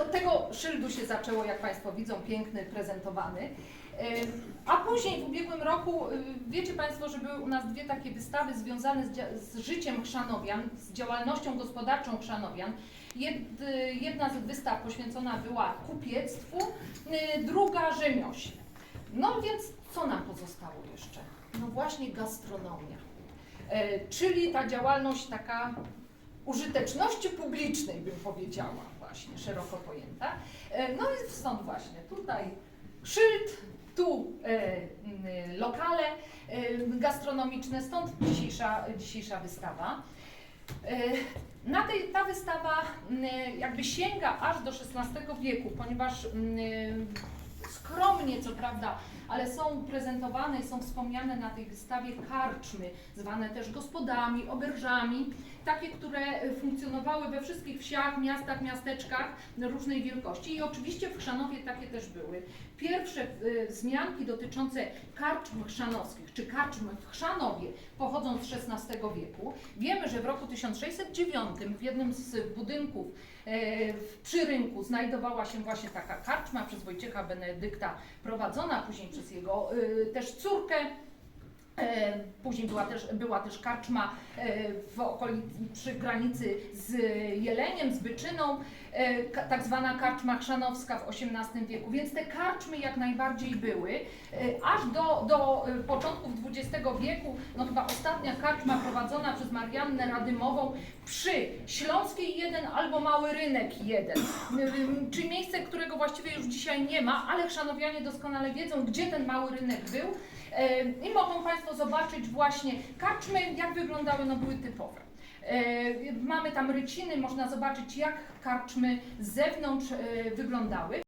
Od tego szyldu się zaczęło, jak Państwo widzą, piękny, prezentowany. A później w ubiegłym roku, y, wiecie Państwo, że były u nas dwie takie wystawy związane z, z życiem chrzanowian, z działalnością gospodarczą chrzanowian. Jed, jedna z wystaw poświęcona była kupiectwu, y, druga rzemiośle. No więc co nam pozostało jeszcze? No właśnie gastronomia, E, czyli ta działalność taka użyteczności publicznej, bym powiedziała, właśnie szeroko pojęta. E, No i stąd właśnie tutaj szyld, tu e, lokale e, gastronomiczne, stąd dzisiejsza, dzisiejsza wystawa. Na tej, ta wystawa jakby sięga aż do XVI wieku, ponieważ skromnie co prawda, ale są prezentowane i są wspomniane na tej wystawie karczmy, zwane też gospodami, oberżami, takie, które funkcjonowały we wszystkich wsiach, miastach, miasteczkach różnej wielkości i oczywiście w Chrzanowie takie też były. Pierwsze y, wzmianki dotyczące karczm chrzanowskich, czy karczm w Chrzanowie pochodzą z XVI wieku. Wiemy, że w roku 1609 w jednym z budynków e, przy rynku znajdowała się właśnie taka karczma przez Wojciecha Benedykta prowadzona, później przez jego y, też córkę. E, Później była też, była też karczma e, w okolicy, przy granicy z Jeleniem, z Byczyną, e, tak zwana karczma chrzanowska w XVIII wieku, więc te karczmy jak najbardziej były, aż do, do początków XX wieku, no chyba ostatnia karczma prowadzona przez Mariannę Radymową przy Śląskiej 1 albo Mały Rynek 1, Ym, czyli miejsce, którego właściwie już dzisiaj nie ma, ale chrzanowianie doskonale wiedzą, gdzie ten Mały Rynek był. I mogą Państwo zobaczyć właśnie karczmy, jak wyglądały, no były typowe. Mamy tam ryciny, można zobaczyć jak karczmy z zewnątrz e, wyglądały.